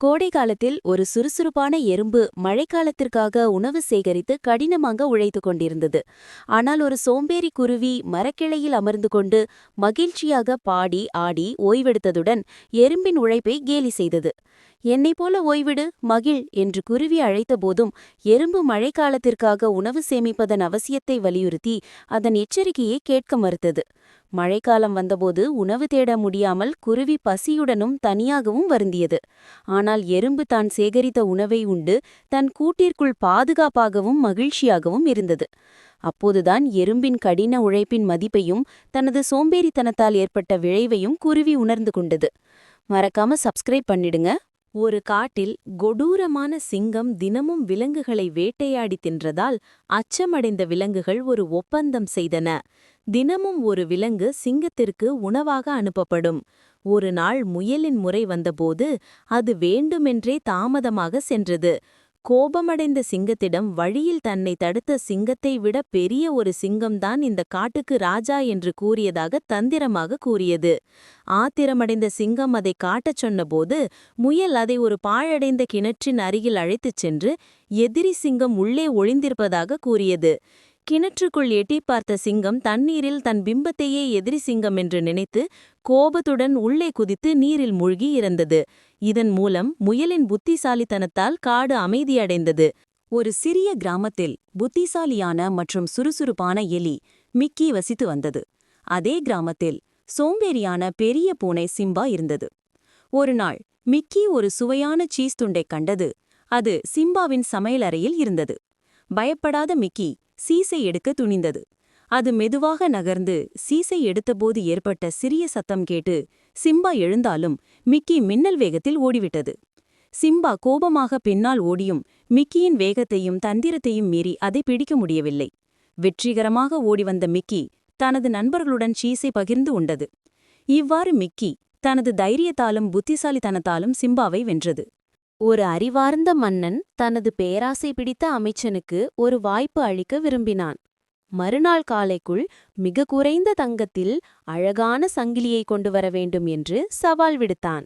கோடை காலத்தில் ஒரு சுறுசுறுப்பான எறும்பு மழைக்காலத்திற்காக உணவு சேகரித்து கடினமாக உழைத்து கொண்டிருந்தது. ஆனால் ஒரு சோம்பேறி குருவி மரக்கிளையில் அமர்ந்து கொண்டு மகிழ்ச்சியாக பாடி ஆடி ஓய்வெடுத்ததுடன் எறும்பின் உழைப்பை கேலி செய்தது. என்னை போல ஓய்விடு மகிழ் என்று குருவி அழைத்தபோதும் எறும்பு மழைக்காலத்திற்காக உணவு சேமிப்பதன் அவசியத்தை வலியுறுத்தி அதன் எச்சரிக்கையை கேட்க மறுத்தது. மழைக்காலம் வந்தபோது உணவு தேட முடியாமல் குருவி பசியுடனும் தனியாகவும் வருந்தியது. ஆனால் எறும்பு தான் சேகரித்த உணவை உண்டு தன் கூட்டிற்குள் பாதுகாப்பாகவும் மகிழ்ச்சியாகவும் இருந்தது. அப்போதுதான் எறும்பின் கடின உழைப்பின் மதிப்பையும் தனது சோம்பேறித்தனத்தால் ஏற்பட்ட விளைவையும் குருவி உணர்ந்து கொண்டது. மறக்காம சப்ஸ்கிரைப் பண்ணிடுங்க. ஒரு காட்டில் கொடூரமான சிங்கம் தினமும் விலங்குகளை வேட்டையாடி தின்றதால் அச்சமடைந்த விலங்குகள் ஒரு ஒப்பந்தம் செய்தன. தினமும் ஒரு விலங்கு சிங்கத்திற்கு உணவாக அனுப்பப்படும். ஒரு நாள் முயலின் முறை வந்தபோது அது வேண்டுமென்றே தாமதமாக சென்றது. கோபமடைந்த சிங்கத்திடம் வழியில் தன்னை தடுத்த சிங்கத்தை விட பெரிய ஒரு சிங்கம்தான் இந்த காட்டுக்கு ராஜா என்று கூறியதாக தந்திரமாக கூறியது. ஆத்திரமடைந்த சிங்கம் அதை காட்டச் சொன்னபோது முயல் அதை ஒரு பாழடைந்த கிணற்றின் அருகில் அழைத்துச் சென்று எதிரி சிங்கம் உள்ளே ஒளிந்திருப்பதாக கூறியது. கிணற்றுக்குள் எட்டி பார்த்த சிங்கம் தண்ணீரில் தன் பிம்பத்தையே எதிரி சிங்கம் என்று நினைத்து கோபத்துடன் உள்ளே குதித்து நீரில் மூழ்கி இறந்தது. இதன் மூலம் முயலின் புத்திசாலித்தனத்தால் காடு அமைதியடைந்தது. ஒரு சிறிய கிராமத்தில் புத்திசாலியான மற்றும் சுறுசுறுப்பான எலி மிக்கி வசித்து வந்தது. அதே கிராமத்தில் சோம்பேறியான பெரிய பூனை சிம்பா இருந்தது. ஒரு நாள் மிக்கி ஒரு சுவையான சீஸ் துண்டைக் கண்டது. அது சிம்பாவின் சமையலறையில் இருந்தது. பயப்படாத மிக்கி சீசை எடுக்க துணிந்தது. அது மெதுவாக நகர்ந்து சீசை எடுத்தபோது ஏற்பட்ட சிறிய சத்தம் கேட்டு சிம்பா எழுந்தாலும் மிக்கி மின்னல் வேகத்தில் ஓடிவிட்டது. சிம்பா கோபமாக பின்னால் ஓடியும் மிக்கியின் வேகத்தையும் தந்திரத்தையும் மீறி அதை பிடிக்க முடியவில்லை. வெற்றிகரமாக ஓடிவந்த மிக்கி தனது நண்பர்களுடன் சீசை பகிர்ந்து உண்டது. இவ்வாறு மிக்கி தனது தைரியத்தாலும் புத்திசாலித்தனத்தாலும் சிம்பாவை வென்றது. ஒரு அறிவார்ந்த மன்னன் தனது பேராசை பிடித்த அமைச்சனுக்கு ஒரு வாய்ப்பு அளிக்க விரும்பினான். மறுநாள் காலைக்குள் மிக குறைந்த தங்கத்தில் அழகான சங்கிலியை கொண்டு வர வேண்டும் என்று சவால் விடுத்தான்.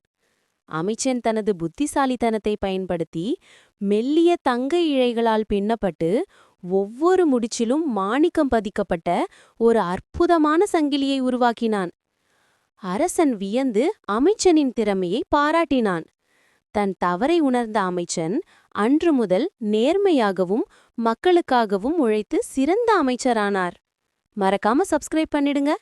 அமைச்சன் தனது புத்திசாலித்தனத்தை பயன்படுத்தி மெல்லிய தங்க இழைகளால் பின்னப்பட்டு ஒவ்வொரு முடிச்சிலும் மாணிக்கம் பதிக்கப்பட்ட ஒரு அற்புதமான சங்கிலியை உருவாக்கினான். அரசன் வியந்து அமைச்சனின் திறமையை பாராட்டினான். தன் தவறை உணர்ந்த அமைச்சன் அன்று முதல் நேர்மையாகவும் மக்களுக்காகவும் உழைத்து சிறந்த அமைச்சரானார். மறக்காம சப்ஸ்கிரைப் பண்ணிடுங்க.